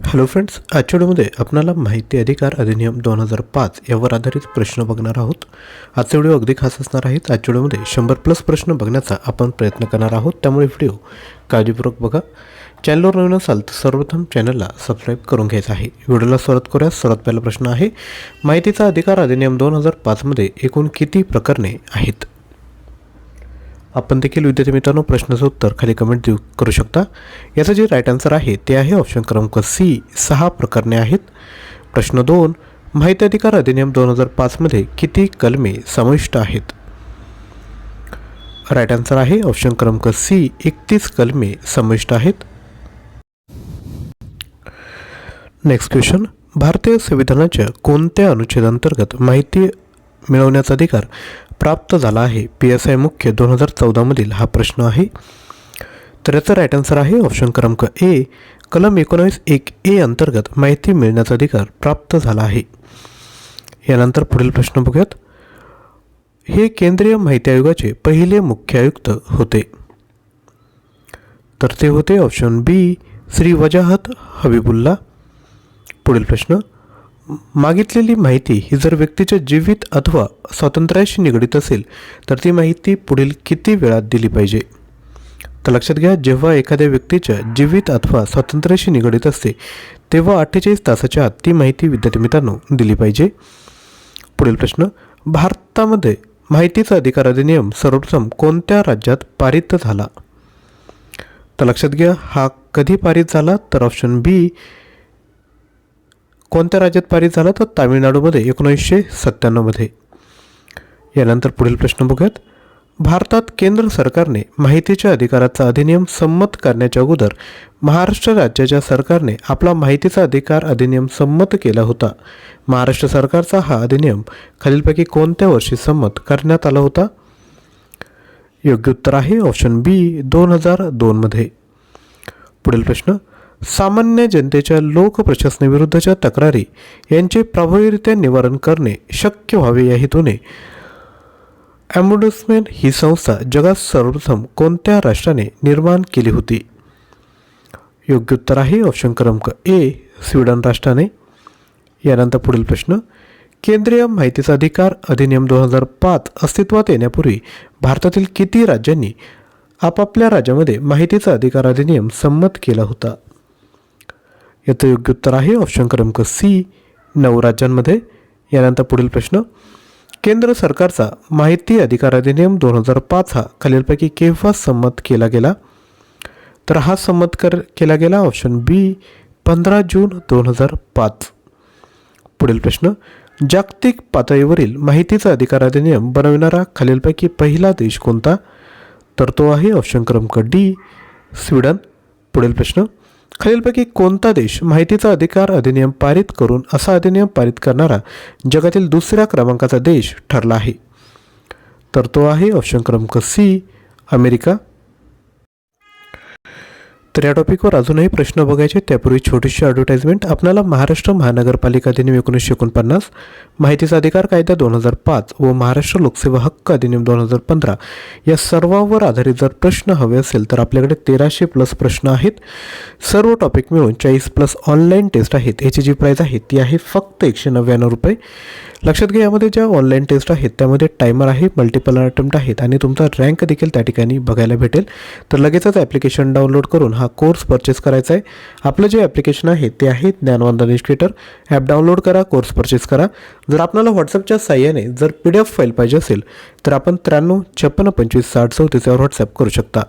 Hello friends आजच्या व्हिडिओमध्ये आपणाला माहिती अधिकार अधिनियम दोन हजार पाच यावर आधारित प्रश्न बघणार आहोत. आजचा व्हिडिओ अगदी खास असणार आहेत आजच्या व्हिडिओमध्ये शंभर प्लस प्रश्न बघण्याचा आपण प्रयत्न करणार आहोत. त्यामुळे व्हिडिओ काळजीपूर्वक बघा. चॅनलवर नवीन असाल तर सर्वप्रथम चॅनलला सबस्क्राईब करून घ्यायचं आहे. व्हिडिओला सुरुवात करूया सर्वात पहिला प्रश्न आहे माहितीचा अधिकार अधिनियम दोन हजार पाचमध्ये एकूण किती प्रकरणे आहेत? आपण देखील विद्यार्थी मित्रांनो प्रश्नाचं उत्तर खाली कमेंट देऊ करू शकता. याचं जे राईट आन्सर आहे ते आहे ऑप्शन क्रमांक सी सहा प्रकरणे आहेत. प्रश्न दोन माहिती अधिकार अधिनियम दोन हजार पाचमध्ये किती कलमे समाविष्ट आहेत? राईट आन्सर आहे ऑप्शन क्रमांक सी एकतीस कलमे समाविष्ट आहेत. नेक्स्ट क्वेश्चन भारतीय संविधानाच्या कोणत्या अनुच्छेदांतर्गत माहिती मिळवण्याचा अधिकार प्राप्त झाला आहे. पी एस आय मुख्य दोन हजार चौदामधील हा प्रश्न आहे. तर याचा राईट आन्सर आहे ऑप्शन क्रमांक ए कलम एकोणावीस एक ए अंतर्गत माहिती मिळण्याचा अधिकार प्राप्त झाला आहे. यानंतर पुढील प्रश्न बघूयात. हे केंद्रीय माहिती आयोगाचे पहिले मुख्य आयुक्त होते. तर ते होते ऑप्शन बी श्री वजाहत हबीबुल्ला. पुढील प्रश्न. मागितलेली माहिती ही जर व्यक्तीच्या जीवित अथवा स्वातंत्र्याशी निगडीत असेल तर ती माहिती पुढील किती वेळात दिली पाहिजे? तर लक्षात घ्या जेव्हा एखाद्या व्यक्तीच्या जीवित अथवा स्वातंत्र्याशी निगडीत असते तेव्हा अठ्ठेचाळीस तासाच्या आत ती माहिती विद्यार्थी मित्रांनो दिली पाहिजे. पुढील प्रश्न भारतामध्ये माहितीचा अधिकार अधिनियम सर्वप्रथम कोणत्या राज्यात पारित झाला? तर लक्षात घ्या हा कधी पारित झाला? तर ऑप्शन बी कोणत्या राज्यात पारित झाला तर तामिळनाडूमध्ये एकोणीसशे सत्त्याण्णवमध्ये. यानंतर पुढील प्रश्न बघूयात. भारतात केंद्र सरकारने माहितीच्या अधिकाराचा अधिनियम संमत करण्याच्या अगोदर महाराष्ट्र राज्याच्या सरकारने आपला माहितीचा अधिकार अधिनियम संमत केला होता. महाराष्ट्र सरकारचा हा अधिनियम खालीलपैकी कोणत्या वर्षी संमत करण्यात आला होता? योग्य उत्तर आहे ऑप्शन बी दोन हजार दोनमध्ये. पुढील प्रश्न. सामान्य जनतेच्या लोकप्रशासनाविरुद्धच्या तक्रारी यांचे प्रभावीरित्या निवारण करणे शक्य व्हावे या हेतूने ॲम्बुडसमेंट ही संस्था जगात सर्वप्रथम कोणत्या राष्ट्राने निर्माण केली होती? योग्य उत्तर आहे ऑप्शन क्रमांक ए स्वीडन राष्ट्राने. यानंतर पुढील प्रश्न केंद्रीय माहितीचा अधिकार अधिनियम दोन हजार पाच अस्तित्वात येण्यापूर्वी भारतातील किती राज्यांनी आपापल्या राज्यामध्ये माहितीचा अधिकार अधिनियम संमत केला होता? याचं योग्य उत्तर आहे. ऑप्शन क्रमांक सी नऊ राज्यांमध्ये. यानंतर पुढील प्रश्न. केंद्र सरकारचा माहिती अधिकार अधिनियम दोन हजार पाच हा खालीलपैकी केव्हा संमत केला गेला? तर हा संमत कर केला गेला. ऑप्शन बी पंधरा जून दोन हजार पाच. पुढील प्रश्न. जागतिक पातळीवरील माहितीचा अधिकार अधिनियम बनविणारा खालीलपैकी पहिला देश कोणता? तर तो आहे ऑप्शन क्रमांक डी स्वीडन. पुढील प्रश्न. खालीलपैकी कोणता देश माहितीचा अधिकार अधिनियम पारित करून असा अधिनियम पारित करणारा जगातील दुसऱ्या क्रमांकाचा देश ठरला आहे? तर तो आहे ऑप्शन क्रमांक सी अमेरिका. तर या टॉपिकवर अजूनही प्रश्न बघायचे त्यापूर्वी छोटीशी ॲडव्हर्टाइजमेंट आपल्याला महाराष्ट्र महानगरपालिका अधिनियम एकोणीसशे एकोणपन्नास माहितीचा अधिकार कायदा दोन हजार पाच व महाराष्ट्र लोकसेवा हक्क अधिनियम दोन हजार पंधरा या सर्वांवर आधारित जर प्रश्न हवे असेल तर आपल्याकडे तेराशे प्लस प्रश्न आहेत. सर्व टॉपिक मिळून चाळीस प्लस ऑनलाईन टेस्ट आहेत. याची जी प्राईज आहे ती आहे फक्त एकशे नव्याण्णव रुपये. लक्षात घ्या यामध्ये ज्या ऑनलाईन टेस्ट आहेत त्यामध्ये टायमर आहे मल्टिपल अटेम्प्ट आहेत आणि तुमचा रँक देखील त्या ठिकाणी बघायला भेटेल. तर लगेचच ॲप्लिकेशन डाउनलोड करून हा कोर्स परचेस करायचा आहे. आपलं जे ॲप्लिकेशन आहे ते आहे ज्ञानवंदन एज्युकेटर ॲप डाउनलोड करा कोर्स परचेस करा. जर आपल्याला व्हॉट्सअपच्या साह्याने जर पी डी एफ फाईल पाहिजे असेल तर आपण त्र्याण्णव छप्पन्न पंचवीस साठ चौतीसवर व्हॉट्सअप करू शकता.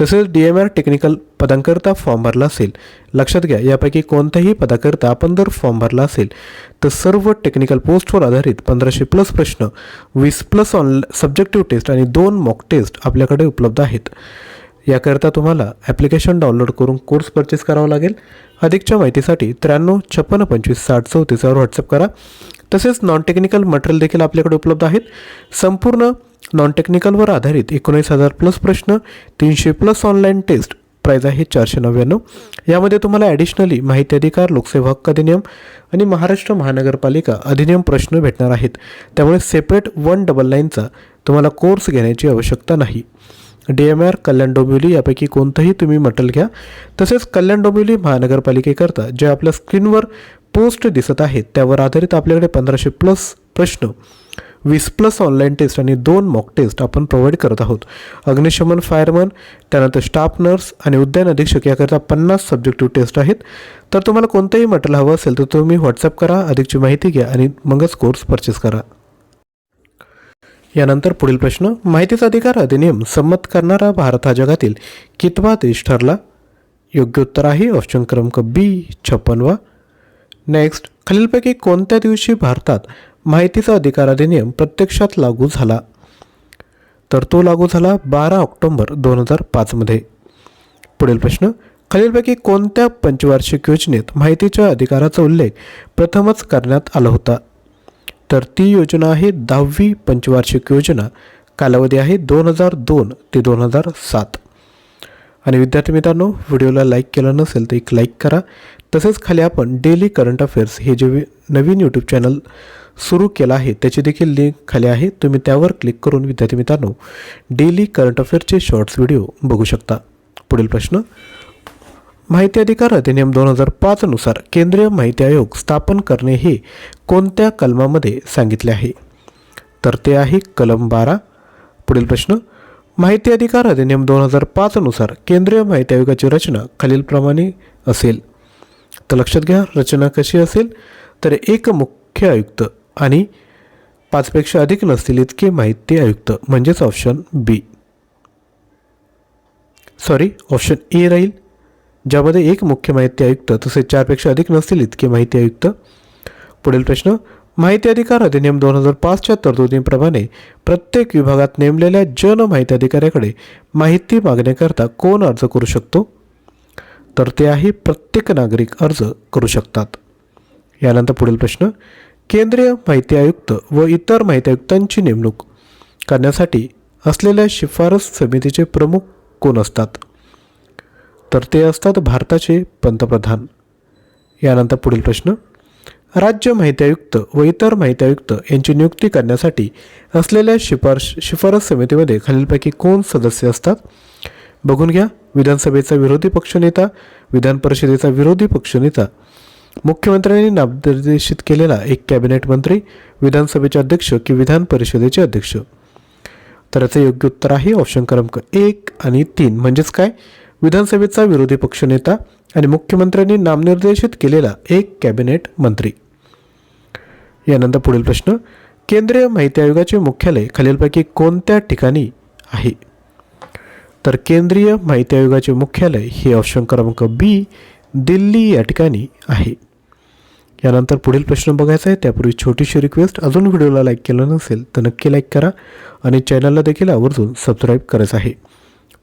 तसेच डी एम आर टेक्निकल पदांकरता फॉर्म भरला असेल लक्षात घ्या यापैकी कोणत्याही पदाकरता आपण जर फॉर्म भरला असेल तर सर्व टेक्निकल पोस्टवर आधारित पंधराशे प्लस प्रश्न वीस प्लस ऑन सब्जेक्टिव्ह टेस्ट आणि दोन मॉक टेस्ट आपल्याकडे उपलब्ध आहेत. याकरता तुम्हाला ॲप्लिकेशन डाउनलोड करून कोर्स परचेस करावा लागेल. अधिकच्या माहितीसाठी त्र्याण्णव छप्पन्न पंचवीस साठ चौतीसवर व्हॉट्सअप करा. तसेच नॉन टेक्निकल मटेरियल देखील आपल्याकडे उपलब्ध आहेत. संपूर्ण नॉन टेक्निकलवर आधारित एकोणीस हजार प्लस प्रश्न तीनशे प्लस ऑनलाईन टेस्ट प्राईज आहे चारशे नव्याण्णव. यामध्ये तुम्हाला ॲडिशनली माहिती अधिकार लोकसेवा हक्क अधिनियम आणि महाराष्ट्र महानगरपालिका अधिनियम प्रश्न भेटणार आहेत. त्यामुळे सेपरेट वन डबल नाईनचा तुम्हाला कोर्स घेण्याची आवश्यकता नाही. D M R Kalyan Dombivli यापैकी कोणतंही तुम्ही मटेरियल घ्या. तसेच कल्याण डोंबिवली महानगरपालिकेकरता जे आपल्या स्क्रीनवर पोस्ट दिसत आहेत त्यावर आधारित आपल्याकडे पंधराशे प्लस प्रश्न वीस प्लस ऑनलाईन टेस्ट आणि दोन मॉक टेस्ट आपण प्रोव्हाइड करत आहोत. अग्निशमन फायरमन त्यानंतर स्टाफ नर्स आणि उद्यान अधीक्षक याकरता पन्नास सब्जेक्टिव्ह टेस्ट आहेत. तर तुम्हाला कोणतंही मटेरियल हवं असेल तर तुम्ही व्हॉट्सअप करा अधिकची माहिती घ्या आणि मगच कोर्स परचेस करा. यानंतर पुढील प्रश्न माहितीचा अधिकार अधिनियम संमत करणारा भारत हा जगातील कितवा देश ठरला? योग्य उत्तर आहे ऑप्शन क्रमांक बी छप्पनवा. नेक्स्ट खालीलपैकी कोणत्या दिवशी भारतात माहितीचा अधिकार अधिनियम प्रत्यक्षात लागू झाला? तर तो लागू झाला बारा ऑक्टोंबर दोन हजार पाचमध्ये पुढील प्रश्न खालीलपैकी कोणत्या पंचवार्षिक योजनेत माहितीच्या अधिकाराचा उल्लेख प्रथमच करण्यात आला होता? तर ती योजना आहे दहावी पंचवार्षिक योजना. कालावधी आहे दोन हजार दोन ते दोन हजार सात. आणि विद्यार्थी मित्रांनो व्हिडिओला लाईक केला नसेल तर एक लाईक करा. तसेच खाली आपण डेली करंट अफेअर्स हे जे नवीन यूट्यूब चॅनल सुरू केलं आहे त्याची देखील लिंक खाली आहे. तुम्ही त्यावर क्लिक करून विद्यार्थी मित्रांनो डेली करंट अफेअर्सचे शॉर्ट्स व्हिडिओ बघू शकता. पुढील प्रश्न माहिती अधिकार अधिनियम दोन हजार पाचनुसार केंद्रीय माहिती आयोग स्थापन करणे हे कोणत्या कलमामध्ये सांगितले आहे? तर ते आहे कलम बारा. पुढील प्रश्न माहिती अधिकार अधिनियम दोन हजार पाचनुसार केंद्रीय माहिती आयोगाची रचना खालीलप्रमाणे असेल. तर लक्षात घ्या रचना कशी असेल? तर एक मुख्य आयुक्त आणि पाचपेक्षा अधिक नसतील इतके माहिती आयुक्त म्हणजेच option B sorry option A राहील. ज्यामध्ये एक मुख्य माहिती आयुक्त तसेच चारपेक्षा अधिक नसतील इतके माहिती आयुक्त. पुढील प्रश्न माहिती अधिकार अधिनियम दोन हजार पाचच्या तरतुदींप्रमाणे प्रत्येक विभागात नेमलेल्या जन माहिती अधिकाऱ्याकडे माहिती मागण्याकरता कोण अर्ज करू शकतो? तर ते आहे प्रत्येक नागरिक अर्ज करू शकतात. यानंतर पुढील प्रश्न केंद्रीय माहिती आयुक्त व इतर माहिती आयुक्तांची नेमणूक करण्यासाठी असलेल्या शिफारस समितीचे प्रमुख कोण असतात? तर ते असतात भारताचे पंतप्रधान. यानंतर पुढील प्रश्न. राज्य माहिती आयुक्त व इतर माहिती आयुक्त यांची नियुक्ती करण्यासाठी असलेल्या शिफारस शिफारस समितीमध्ये खालीलपैकी कोण सदस्य असतात? बघून घ्या. विधानसभेचा विरोधी पक्षनेता विधान परिषदेचा विरोधी पक्षनेता मुख्यमंत्र्यांनी नामनिर्देशित केलेला एक कॅबिनेट मंत्री विधानसभेचे अध्यक्ष की विधान परिषदेचे अध्यक्ष. तर याचं योग्य उत्तर आहे ऑप्शन क्रमांक एक आणि तीन. म्हणजेच काय? विधानसभेचा विरोधी पक्षनेता आणि मुख्यमंत्र्यांनी नामनिर्देशित केलेला एक कॅबिनेट मंत्री. यानंतर पुढील प्रश्न केंद्रीय माहिती आयोगाचे मुख्यालय खालीलपैकी कोणत्या ठिकाणी आहे? तर केंद्रीय माहिती आयोगाचे मुख्यालय हे ऑप्शन क्रमांक बी दिल्ली या ठिकाणी आहे. यानंतर पुढील प्रश्न बघायचा आहे. त्यापूर्वी छोटीशी रिक्वेस्ट अजून व्हिडिओला लाईक केलं नसेल तर नक्की लाईक करा आणि चॅनलला देखील आवर्जून सबस्क्राईब करायचं आहे.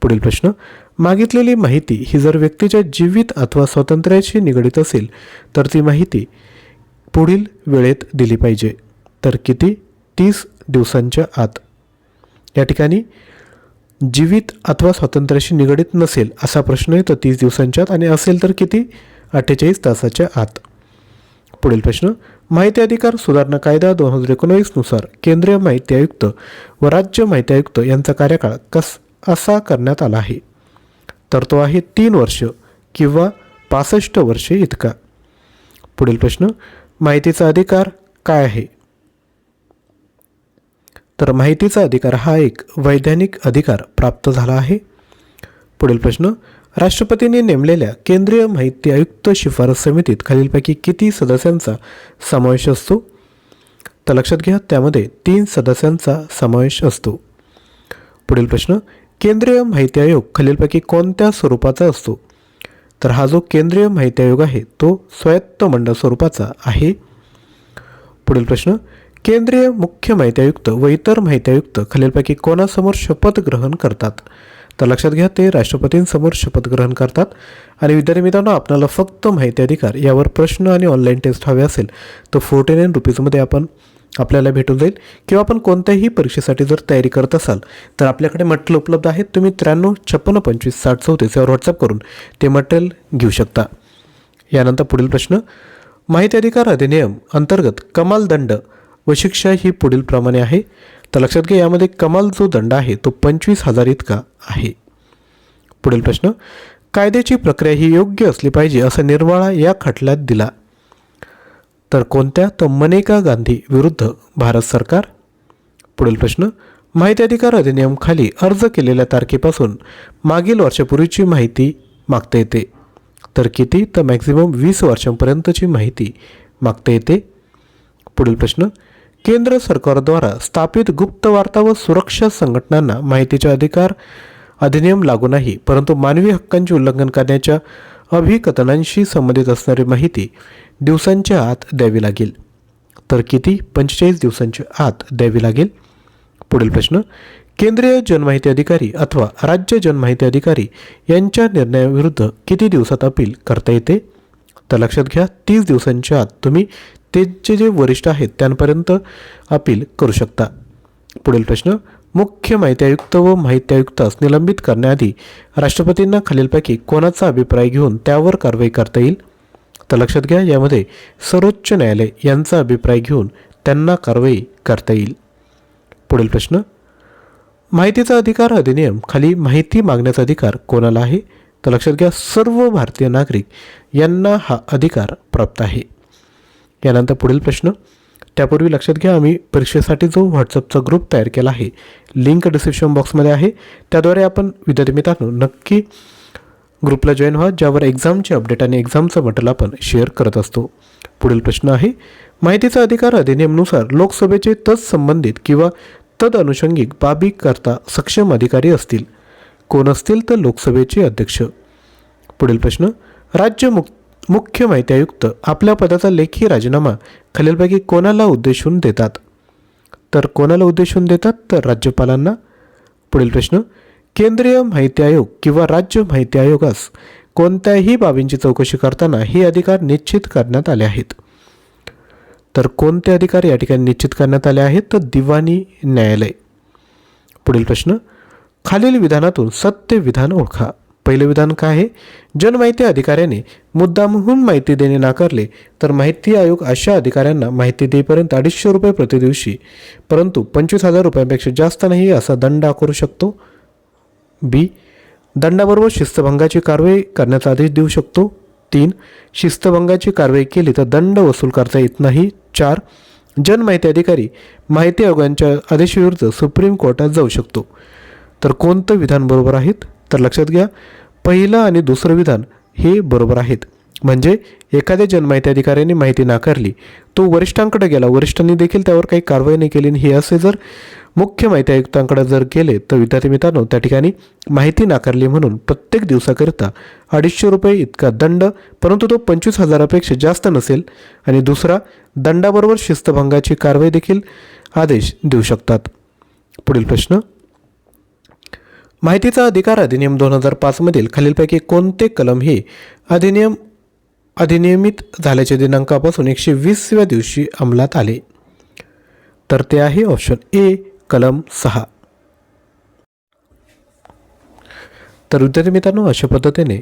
पुढील प्रश्न मागितलेली माहिती ही जर व्यक्तीच्या जीवित अथवा स्वातंत्र्याशी निगडीत असेल तर ती माहिती पुढील वेळेत दिली पाहिजे. तर किती? तीस दिवसांच्या आत. या ठिकाणी जीवित अथवा स्वातंत्र्याशी निगडीत नसेल असा प्रश्न आहे तर तीस दिवसांच्या आत आणि असेल तर किती? अठ्ठेचाळीस तासाच्या आत. पुढील प्रश्न माहिती अधिकार सुधारणा कायदा दोन हजार एकोणावीसनुसार केंद्रीय माहिती आयुक्त व राज्य माहिती आयुक्त यांचा कार्यकाळ कस असा करण्यात आला आहे? तर तो आहे तीन वर्ष किंवा पासष्ट वर्षे इतका. पुढील प्रश्न माहितीचा अधिकार काय आहे? तर माहितीचा अधिकार हा एक वैधानिक अधिकार प्राप्त झाला आहे. पुढील प्रश्न राष्ट्रपतींनी नेमलेल्या केंद्रीय माहिती आयुक्त शिफारस समितीत खालीलपैकी किती सदस्यांचा समावेश असतो? तर लक्षात घ्या त्यामध्ये तीन सदस्यांचा समावेश असतो. पुढील प्रश्न केंद्रीय माहिती आयोग खालीलपैकी कोणत्या स्वरूपाचा असतो? तर हा जो केंद्रीय माहिती आयोग आहे तो स्वायत्त मंडळ स्वरूपाचा आहे. पुढील प्रश्न केंद्रीय मुख्य माहिती आयुक्त व इतर माहिती आयुक्त खालीलपैकी कोणासमोर शपथ ग्रहण करतात? तर लक्षात घ्या ते राष्ट्रपतींसमोर शपथ ग्रहण करतात. आणि विद्यार्थी मित्रांनो आपल्याला फक्त माहिती अधिकार यावर प्रश्न आणि ऑनलाईन टेस्ट हवे असेल तर फोर्टी नाईन रुपीजमध्ये आपण आपल्याला भेटून जाईल. किंवा आपण कोणत्याही परीक्षेसाठी जर तयारी करत असाल तर आपल्याकडे मटेरियल उपलब्ध आहेत तुम्ही त्र्याण्णव छप्पन्न पंचवीस साठ चौतीस यावर व्हॉट्सअप करून ते मटेरियल घेऊ शकता. यानंतर पुढील प्रश्न. माहिती अधिकार अधिनियम अंतर्गत कमाल दंड व शिक्षा ही पुढील प्रमाणे आहे. तर लक्षात घ्या यामध्ये कमाल जो दंड आहे तो पंचवीस हजार इतका आहे. पुढील प्रश्न. कायद्याची प्रक्रिया ही योग्य असली पाहिजे असा निर्वाळा या खटल्यात दिला तर कोणत्या? तर मनेका गांधी विरुद्ध भारत सरकार. पुढील प्रश्न माहिती अधिकार अधिनियम खाली अर्ज केलेल्या तारखेपासून मागील वर्षापूर्वीची माहिती मागता येते. तर किती? तर मॅक्झिमम वीस वर्षांपर्यंतची माहिती मागता येते. पुढील प्रश्न केंद्र सरकारद्वारा स्थापित गुप्त वार्ता व सुरक्षा संघटनांना माहितीचा अधिकार अधिनियम लागू नाही परंतु मानवी हक्कांचे उल्लंघन करण्याच्या अभिकथनांशी संबंधित असणारी माहिती दिवसांच्या आत द्यावी लागेल. तर किती? पंचेचाळीस दिवसांच्या आत द्यावी लागेल. पुढील प्रश्न केंद्रीय जनमाहिती अधिकारी अथवा राज्य जनमाहिती अधिकारी यांच्या निर्णयाविरुद्ध किती दिवसात अपील करता येते? तर लक्षात घ्या तीस दिवसांच्या आत तुम्ही त्यांचे जे वरिष्ठ आहेत त्यांपर्यंत अपील करू शकता. पुढील प्रश्न मुख्य माहितीयुक्त व माहिती आयुक्तास निलंबित करण्याआधी राष्ट्रपतींना खालीलपैकी कोणाचा अभिप्राय घेऊन त्यावर कारवाई करता येईल? तर लक्षात घ्या यामध्ये सर्वोच्च न्यायालय यांचा अभिप्राय घेऊन त्यांना कारवाई करता येईल. पुढील प्रश्न. माहितीचा अधिकार अधिनियम खाली माहिती मागण्याचा अधिकार कोणाला आहे? तर लक्षात घ्या सर्व भारतीय नागरिक यांना हा अधिकार प्राप्त आहे. यानंतर पुढील प्रश्न. त्यापूर्वी लक्षात घ्या आम्ही परीक्षेसाठी जो व्हॉट्सअपचा ग्रुप तयार केला आहे लिंक डिस्क्रिप्शन बॉक्समध्ये आहे. त्याद्वारे आपण विद्यार्थी मित्रांनो नक्की ग्रुपला जॉईन व्हा ज्यावर एक्झामचे अपडेट आणि एक्झामचं मटेरियल आपण शेअर करत असतो. पुढील प्रश्न आहे माहितीचा अधिकार अधिनियमनुसार लोकसभेचे तत्संबंधित किंवा तद अनुषंगिक बाबी करता सक्षम अधिकारी असतील. कोण असतील तर लोकसभेचे अध्यक्ष. पुढील प्रश्न राज्य मुक्त मुख्य माहिती आयुक्त आपल्या पदाचा लेखी राजीनामा खालीलपैकी कोणाला उद्देशून देतात? तर कोणाला उद्देशून देतात? तर राज्यपालांना. पुढील प्रश्न केंद्रीय माहिती आयोग किंवा राज्य माहिती आयोगास कोणत्याही बाबींची चौकशी करताना हे अधिकार निश्चित करण्यात आले आहेत? तर कोणते अधिकार या ठिकाणी निश्चित करण्यात आले आहेत? तर दिवाणी न्यायालय. पुढील प्रश्न खालील विधानातून सत्य विधान ओळखा. पहिले विधान काय आहे? जनमाहिती अधिकाऱ्याने मुद्दामहून माहिती देणे नाकारले तर माहिती आयोग अशा अधिकाऱ्यांना माहिती देईपर्यंत अडीचशे रुपये प्रति दिवशी परंतु पंचवीस हजार रुपयांपेक्षा जास्त नाही असा दंड आकारू शकतो? बी. दंडाबरोबर शिस्तभंगाची कारवाई करण्याचा आदेश देऊ शकतो. तीन. शिस्तभंगाची कारवाई केली तर दंड वसूल करता येत नाही. चार. जनमाहिती अधिकारी माहिती आयोगांच्या आदेशाविरुद्ध सुप्रीम कोर्टात जाऊ शकतो. तर कोणतं विधान बरोबर आहेत तर लक्षात घ्या पहिलं आणि दुसरं विधान हे बरोबर आहेत. म्हणजे एखाद्या जनमाहिती अधिकाऱ्याने माहिती नाकारली तो वरिष्ठांकडे गेला. वरिष्ठांनी देखील त्यावर काही कारवाई नाही केली. आणि हे असे जर मुख्य माहिती आयुक्तांकडे जर गेले तर विद्यार्थी मित्रांनो त्या ठिकाणी माहिती नाकारली म्हणून प्रत्येक दिवसाकरिता अडीचशे रुपये इतका दंड परंतु तो पंचवीस हजारापेक्षा जास्त नसेल. आणि दुसरा दंडाबरोबर शिस्तभंगाची कारवाई देखील आदेश देऊ शकतात. पुढील प्रश्न. माहितीचा अधिकार अधिनियम दोन हजार पाचमधील खालीलपैकी कोणते कलम हे अधिनियम अधिनियमित झाल्याच्या दिनांकापासून एकशे वीसव्या दिवशी अंमलात आले? तर ते आहे ऑप्शन ए कलम सहा. तर विद्यार्थी मित्रांनो अशा पद्धतीने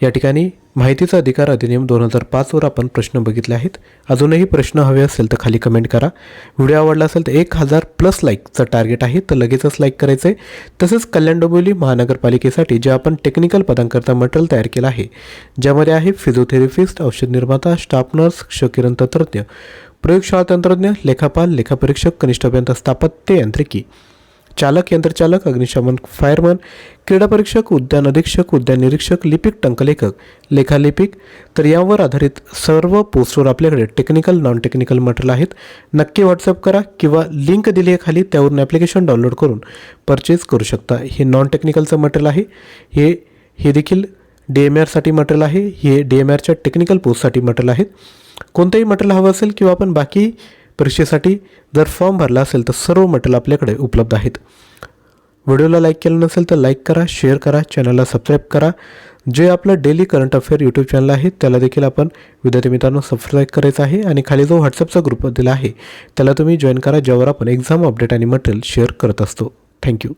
या ठिकाणी माहितीचा अधिकार अधिनियम दोन हजार पाचवर आपण प्रश्न बघितले आहेत. अजूनही प्रश्न हवे असेल तर खाली कमेंट करा. व्हिडिओ आवडला असेल तर एक हजार प्लस लाईकचं टार्गेट आहे तर लगेचच लाईक करायचं आहे तसेच कल्याण डोंबिवली महानगरपालिकेसाठी जे आपण टेक्निकल पदांकरता मटेरियल तयार केलं आहे ज्यामध्ये आहे फिजिओथेरपिस्ट औषध निर्माता स्टाफ नर्स क्षकिरण तंत्रज्ञ प्रयोगशाळा तंत्रज्ञ लेखापाल लेखापरीक्षक कनिष्ठ अभियंता स्थापत्य यांत्रिकी. चालक यंत्रचालक अग्निशमन फायरमन क्रीडा परीक्षक उद्यान अधीक्षक उद्यान निरीक्षक लिपिक टंकलेखक लेखालिपिक तर यावर आधारित सर्व पोस्टवर आपल्याकडे टेक्निकल नॉन टेक्निकल मटेरियल आहेत. नक्की व्हॉट्सअप करा किंवा लिंक दिली आहे खाली त्यावरून ॲप्लिकेशन डाउनलोड करून परचेस करू शकता. हे नॉन टेक्निकलचं मटेरियल आहे. हे हे देखील डी एम आरसाठी मटेरियल आहे. हे डी एम आरच्या टेक्निकल पोस्टसाठी मटेरियल आहेत कोणतंही मटेरियल हवं असेल किंवा आपण बाकी परीक्षेसाठी जर फॉर्म भरला असेल तर सर्व मटेरियल आपल्याकडे उपलब्ध आहेत. व्हिडिओला लाईक केलं नसेल तर लाईक करा शेअर करा चॅनलला सबस्क्राईब करा. जे आपलं daily current affair YouTube channel आहे त्याला देखील आपण विद्यार्थी मित्रांनो सबस्क्राईब करायचं आहे आणि खाली जो व्हॉट्सअपचा ग्रुप दिला आहे त्याला तुम्ही जॉईन करा ज्यावर आपण एक्झाम अपडेट आणि मटेरियल शेअर करत असतो. Thank you